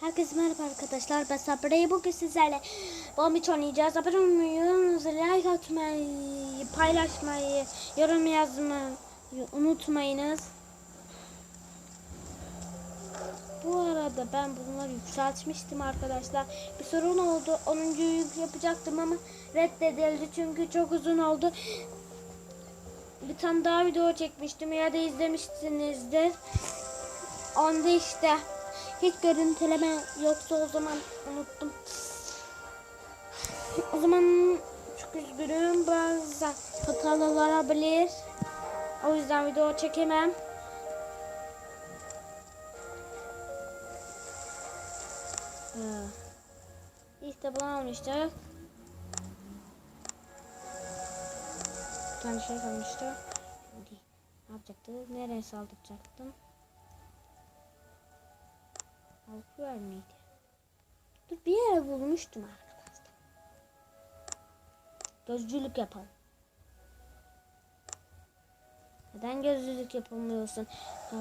Herkese merhaba arkadaşlar. Ben Sabri'yi bugün sizlerle Bombiç oynayacağız. Abone olmayı, like atmayı, paylaşmayı, yorum yazmayı unutmayınız. Bu arada ben bunları yükseltmiştim arkadaşlar. Bir sorun oldu. 10. yük yapacaktım ama reddedildi çünkü çok uzun oldu. Bir tane daha video çekmiştim ya da izlemişsinizdir. Onda işte hiç görüntüleme yoktu o zaman unuttum. O zaman çok üzgünüm bazen hatalar olabilir. O yüzden video çekemem. Ee, İşte bunu almıştık. Bir tane şey kalmıştı. Ne yapacaktık? Nereye saldıracaktım? Halkıyor mıydı? Dur bir yere bulmuştum arkadaşlar. Gözcülük yapalım. Neden gözcülük yapamıyorsun? Ha.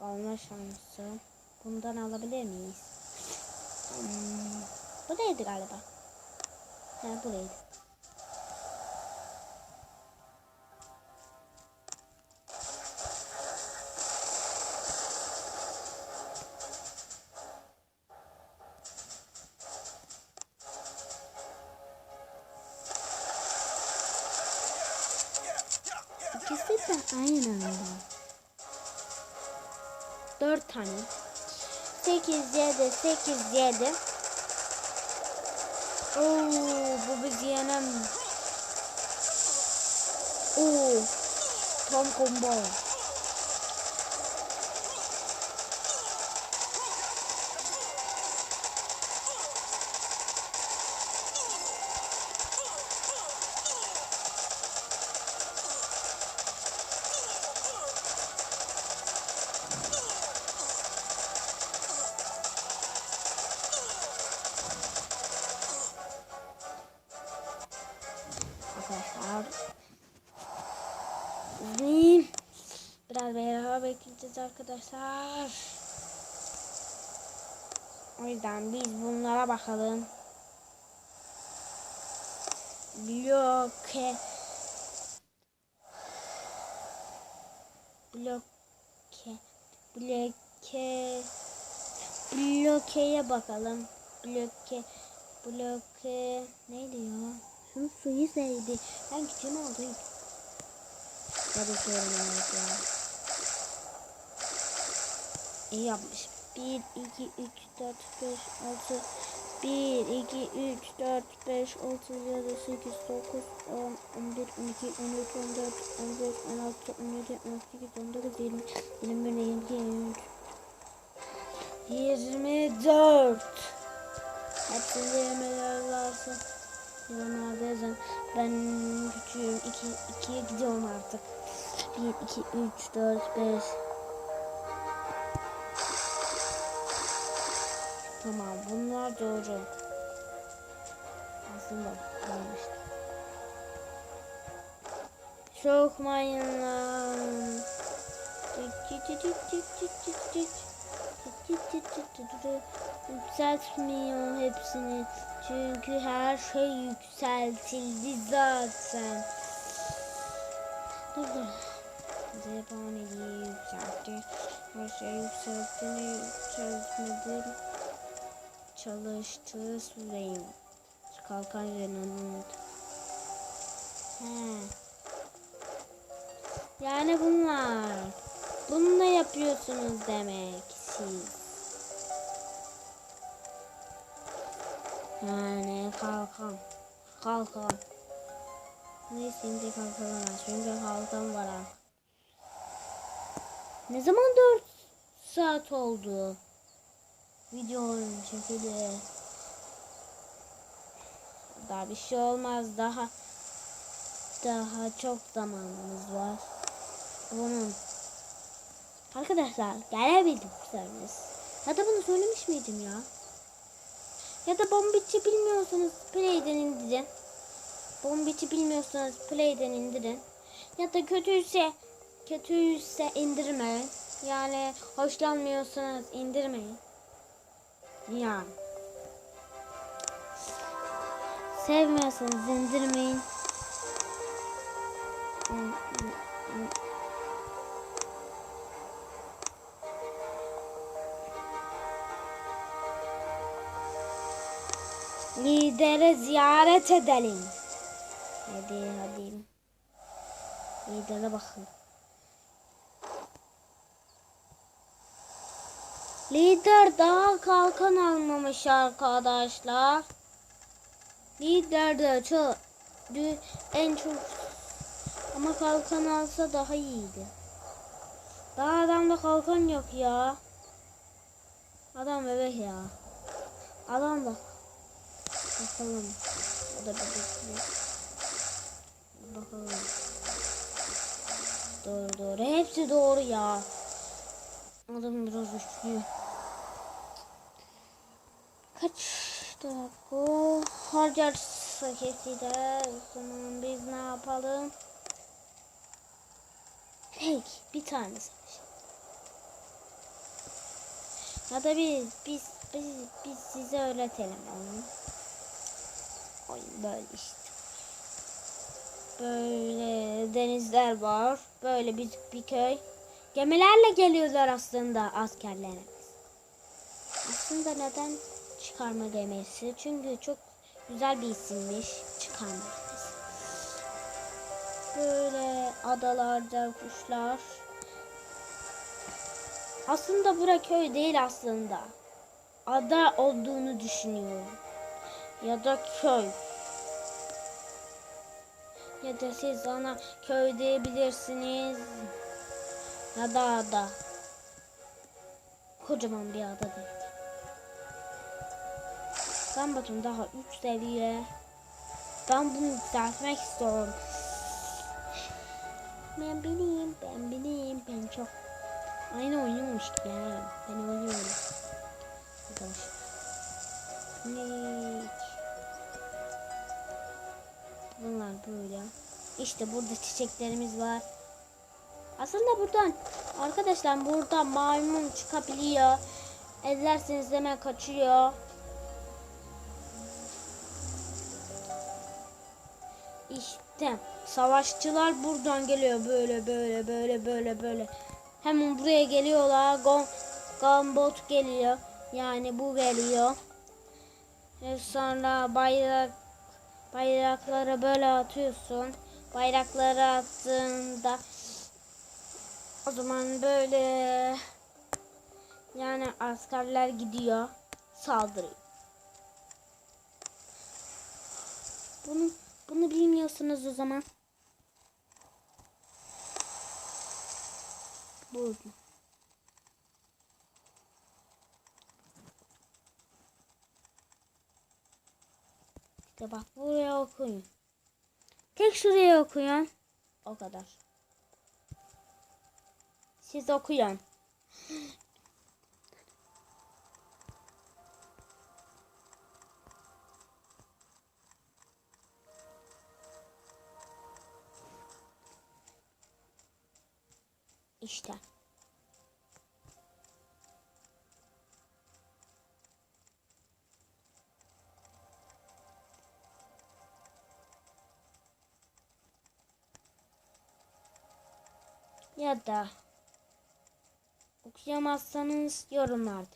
Alma şansı. Bundan alabilir miyiz? Hmm. Buraydı galiba. Ha buraydı. İkisi de aynı anda. Dört tane. Sekiz, yedi, sekiz, yedi. Oo, bu bizi yenem. Oo, tam combo. Arkadaşlar. O yüzden biz bunlara bakalım. Bloke. Bloke. Bloke. Blokeye bakalım. Bloke. Bloke. Neydi ya? Şunun suyu sevdi. Ben küçüğüm oldu. Hadi söyleyeyim ya. İyi yapmış. 1, 2, 3, 4, 5, 6, 1, 2, 3, 4, 5, 6, 7, 8, 9, 10, 11, 12, 13, 14, 15, 16, 17, 18, 19, 20, 21, 22, 23, 24. Hepsinde yemeler varsa. Yorumlarda yazın. Ben küçüğüm. 2, 2'ye gidiyorum artık. 1, 2, 3, 4, 5. Tamam bunlar doğru. Aslında yanlış. Sokmayın lan. Yükseltmiyor hepsini. Çünkü her şey yükseltildi zaten. Dur dur. Zebaniyi yükseltti. Her şey yükselttiğini yükseltmedi. Çalıştığı süreyim. Kalkan yanımda. He. Yani bunlar. Bununla yapıyorsunuz demek siz. Yani kalkan. Kalkan. Neyse şimdi kalkan var. Çünkü kalkan var. Ne zaman 4 saat oldu? Video çekildi. Daha bir şey olmaz. Daha daha çok zamanımız var. Bunun Arkadaşlar gelebilirsiniz. Ya da bunu söylemiş miydim ya? Ya da Bombit'i bilmiyorsanız Play'den indirin. Bombit'i bilmiyorsanız Play'den indirin. Ya da kötüyse kötüyse indirmeyin. Yani hoşlanmıyorsanız indirmeyin. Yani. Sevmiyorsanız indirmeyin. Lideri ziyaret edelim. Hadi hadi. Lidere bakın. Lider daha kalkan almamış arkadaşlar. Lider de çok en çok ama kalkan alsa daha iyiydi. Daha adamda kalkan yok ya. Adam bebek ya. Adam da bakalım. O da bebek. Bakalım. Doğru doğru. Hepsi doğru ya. Adam biraz güçlü. Dakika harcarsa keside o zaman biz ne yapalım? Peki bir tane. Ya da biz biz biz, biz size öğretelim onu. Oyun böyle işte. Böyle denizler var. Böyle bir, bir köy. Gemilerle geliyorlar aslında askerlerimiz. Aslında neden çıkarma gemisi? Çünkü çok güzel bir isimmiş çıkarma gemisi. Böyle adalarda kuşlar. Aslında bura köy değil aslında. Ada olduğunu düşünüyorum. Ya da köy. Ya da siz ona köy diyebilirsiniz. Ya da ada. Kocaman bir ada değil. Bakın daha 3 seviye. Ben bunu yükseltmek istiyorum. Ben bileyim, ben bileyim, ben çok. Aynı oynuyormuş gibi ya. Ben oynuyorum. Arkadaşlar. Bunlar böyle. İşte burada çiçeklerimiz var. Aslında buradan arkadaşlar buradan maymun çıkabiliyor. Ellerseniz hemen kaçıyor. İşte savaşçılar buradan geliyor böyle böyle böyle böyle böyle. Hemen buraya geliyorlar. Gon, Gunboat geliyor. Yani bu geliyor. Ve sonra bayrak bayrakları böyle atıyorsun. Bayrakları attığında o zaman böyle yani askerler gidiyor saldırıyor. Bunu bunu bilmiyorsunuz o zaman. Burada. İşte bak buraya okuyun. Tek şuraya okuyun. O kadar. Siz okuyun. İşte. Ya da okuyamazsanız yorumlardayız.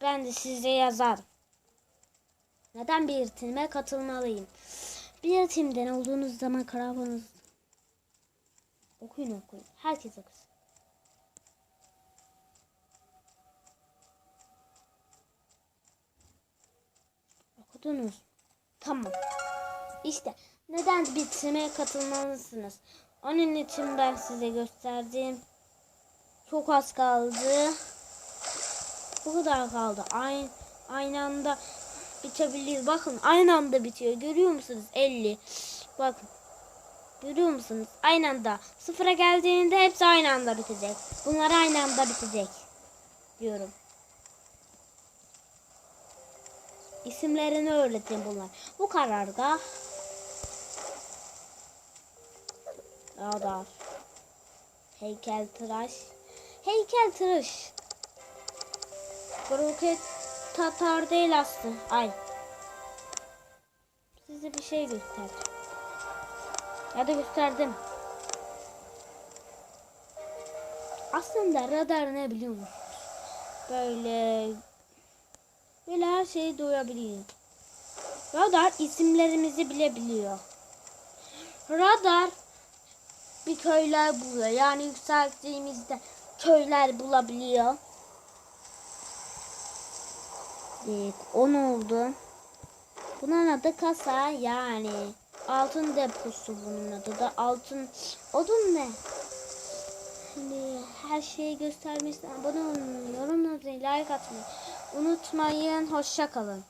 Ben de size yazarım. Neden bir time katılmalıyım? Bir timden olduğunuz zaman karavanız okuyun okuyun. Herkes okusun. Okudunuz. Tamam. İşte neden bitime katılmalısınız? Onun için ben size gösterdim. Çok az kaldı. Bu kadar kaldı. Aynı, aynı anda bitebilir. Bakın aynı anda bitiyor. Görüyor musunuz? 50. Bakın. Görüyor musunuz? Aynı anda. Sıfıra geldiğinde hepsi aynı anda bitecek. Bunlar aynı anda bitecek. Diyorum. İsimlerini öğreteyim bunlar. Bu karargah. Radar. Heykel tıraş. Heykel tıraş. Kroket Tatar değil aslında. Ay. Size bir şey göster. Ya da gösterdim. Aslında radar ne biliyor musunuz? Böyle böyle her şeyi duyabiliyor. Radar isimlerimizi bilebiliyor. Radar bir köyler buluyor. Yani yükselttiğimizde köyler bulabiliyor. Evet, 10 oldu. Bunun adı kasa yani altın deposu bunun adı da altın odun ne? Şimdi her şeyi göstermesine abone olmayı, yorum atmayı, like atmayı unutmayın. Hoşça kalın.